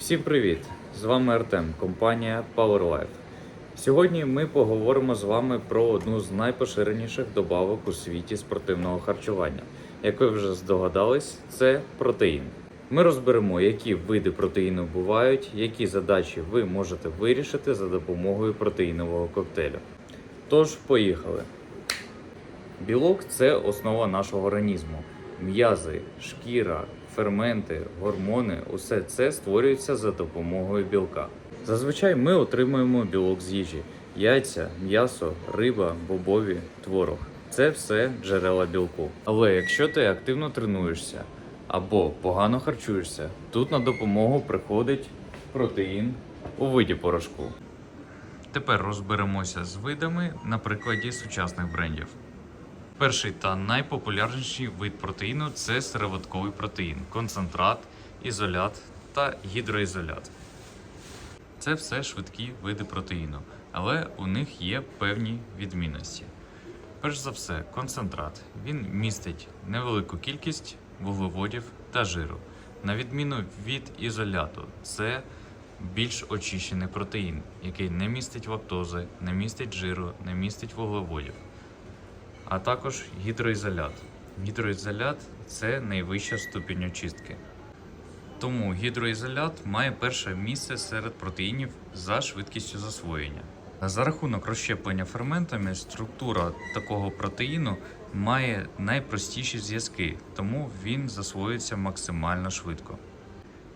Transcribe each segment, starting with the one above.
Всім привіт! З вами Артем, компанія PowerLife. Сьогодні ми поговоримо з вами про одну з найпоширеніших добавок у світі спортивного харчування. Як ви вже здогадались, це протеїн. Ми розберемо, які види протеїну бувають, які задачі ви можете вирішити за допомогою протеїнового коктейлю. Тож, поїхали! Білок це основа нашого організму. М'язи, шкіра, ферменти, гормони усе це створюється за допомогою білка. Зазвичай ми отримуємо білок з їжі: яйця, м'ясо, риба, бобові, творог. Це все джерела білку. Але якщо ти активно тренуєшся або погано харчуєшся, тут на допомогу приходить протеїн у виді порошку. Тепер розберемося з видами на прикладі сучасних брендів. Перший та найпопулярніший вид протеїну це сироватковий протеїн, концентрат, ізолят та гідроізолят. Це все швидкі види протеїну, але у них є певні відмінності. Перш за все, концентрат. Він містить невелику кількість вуглеводів та жиру. На відміну від ізоляту, це більш очищений протеїн, який не містить лактози, не містить жиру, не містить вуглеводів а також гідроізолят. Гідроізолят це найвища ступінь очистки. Тому гідроізолят має перше місце серед протеїнів за швидкістю засвоєння. За рахунок розщеплення ферментами, структура такого протеїну має найпростіші зв'язки, тому він засвоюється максимально швидко.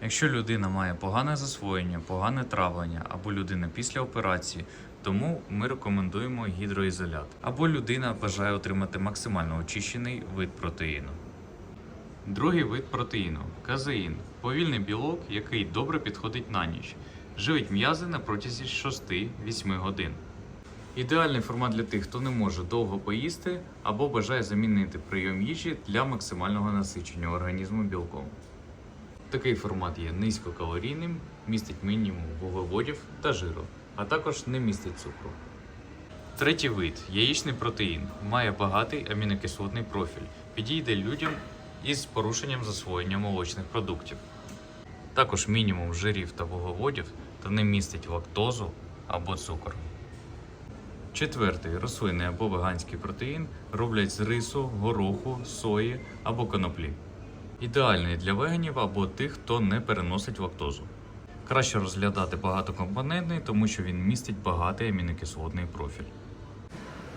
Якщо людина має погане засвоєння, погане травлення або людина після операції, тому ми рекомендуємо гідроізолят. Або людина бажає отримати максимально очищений вид протеїну. Другий вид протеїну казеїн повільний білок, який добре підходить на ніч, живить м'язи на протязі 6-8 годин. Ідеальний формат для тих, хто не може довго поїсти або бажає замінити прийом їжі для максимального насичення організму білком. Такий формат є низькокалорійним, містить мінімум вуглеводів та жиру, а також не містить цукру. Третій вид яєчний протеїн має багатий амінокислотний профіль, підійде людям із порушенням засвоєння молочних продуктів. Також мінімум жирів та вуглеводів та не містить лактозу або цукор. Четвертий рослинний або веганський протеїн роблять з рису, гороху, сої або коноплі. Ідеальний для веганів або тих, хто не переносить лактозу. Краще розглядати багатокомпонентний, тому що він містить багатий амінокислотний профіль.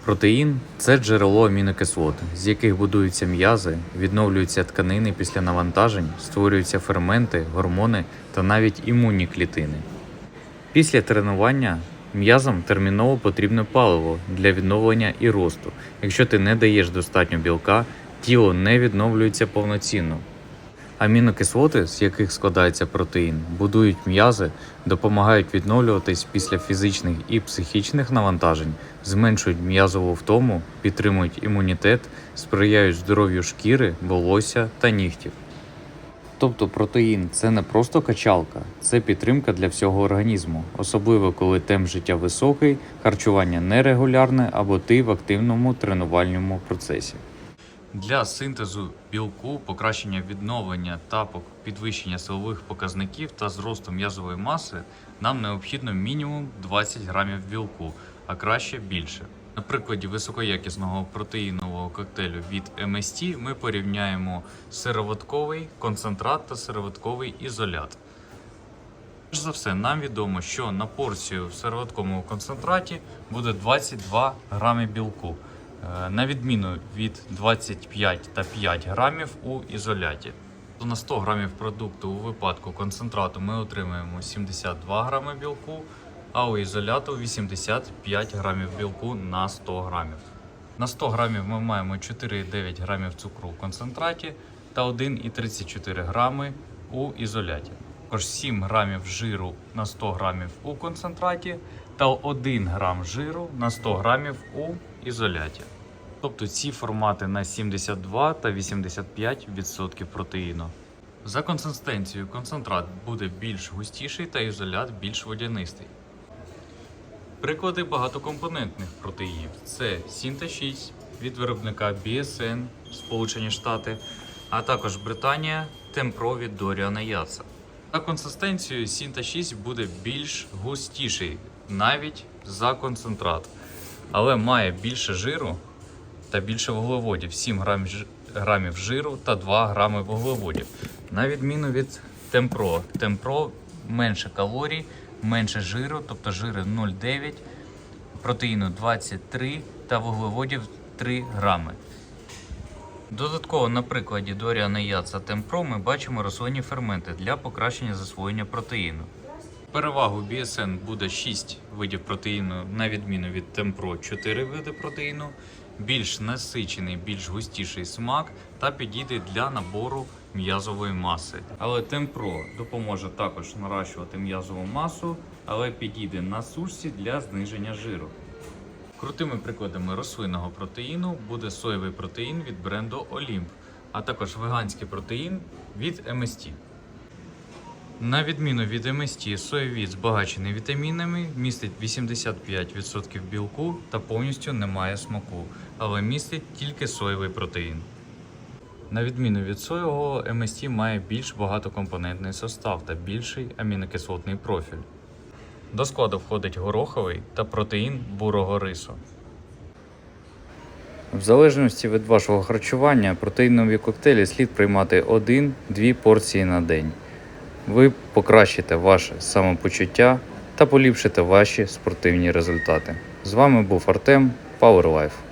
Протеїн це джерело амінокислот, з яких будуються м'язи, відновлюються тканини після навантажень, створюються ферменти, гормони та навіть імунні клітини. Після тренування м'язам терміново потрібне паливо для відновлення і росту. Якщо ти не даєш достатньо білка, тіло не відновлюється повноцінно. Амінокислоти, з яких складається протеїн, будують м'язи, допомагають відновлюватись після фізичних і психічних навантажень, зменшують м'язову втому, підтримують імунітет, сприяють здоров'ю шкіри, волосся та нігтів. Тобто протеїн це не просто качалка, це підтримка для всього організму, особливо коли темп життя високий, харчування нерегулярне або ти в активному тренувальному процесі. Для синтезу білку, покращення відновлення тапок підвищення силових показників та зросту м'язової маси нам необхідно мінімум 20 грамів білку, а краще більше. На прикладі високоякісного протеїнового коктейлю від MST ми порівняємо сироватковий концентрат та сироватковий ізолят. Перш за все, нам відомо, що на порцію в сироватковому концентраті буде 22 грами білку, на відміну від 25 та 5 грамів у ізоляті. На 100 грамів продукту у випадку концентрату ми отримаємо 72 грами білку, а у ізоляту 85 грамів білку на 100 грамів. На 100 грамів ми маємо 4,9 грамів цукру в концентраті та 1,34 грами у ізоляті. Також 7 грамів жиру на 100 грамів у концентраті та 1 грам жиру на 100 грамів у ізоляті. Тобто ці формати на 72 та 85% протеїну. За консистенцією концентрат буде більш густіший та ізолят більш водянистий. Приклади багатокомпонентних протеїнів це Сінта 6 від виробника BSN Сполучені Штати, а також Британія Темпро від Доріана Яца. За консистенцією Сінта 6 буде більш густіший, навіть за концентрат. Але має більше жиру та більше вуглеводів 7 грамів жиру та 2 грами вуглеводів. На відміну від Темпро. Темпро менше калорій, менше жиру, тобто жири 0,9, протеїну 23 та вуглеводів 3 грами. Додатково на прикладі Доріана Яца Темпро ми бачимо рослинні ферменти для покращення засвоєння протеїну. Перевагу BSN буде 6 видів протеїну, на відміну від Темпро 4 види протеїну, більш насичений, більш густіший смак та підійде для набору м'язової маси. Але Темпро допоможе також наращувати м'язову масу, але підійде на сушці для зниження жиру. Крутими прикладами рослинного протеїну буде соєвий протеїн від бренду Olymp, а також веганський протеїн від MST. На відміну від MST, соєвіт збагачений вітамінами, містить 85% білку та повністю не має смаку, але містить тільки соєвий протеїн. На відміну від соєвого, MST має більш багатокомпонентний состав та більший амінокислотний профіль. До складу входить гороховий та протеїн бурого рису. В залежності від вашого харчування, протеїнові коктейлі слід приймати 1-2 порції на день. Ви покращите ваше самопочуття та поліпшите ваші спортивні результати. З вами був Артем PowerLife.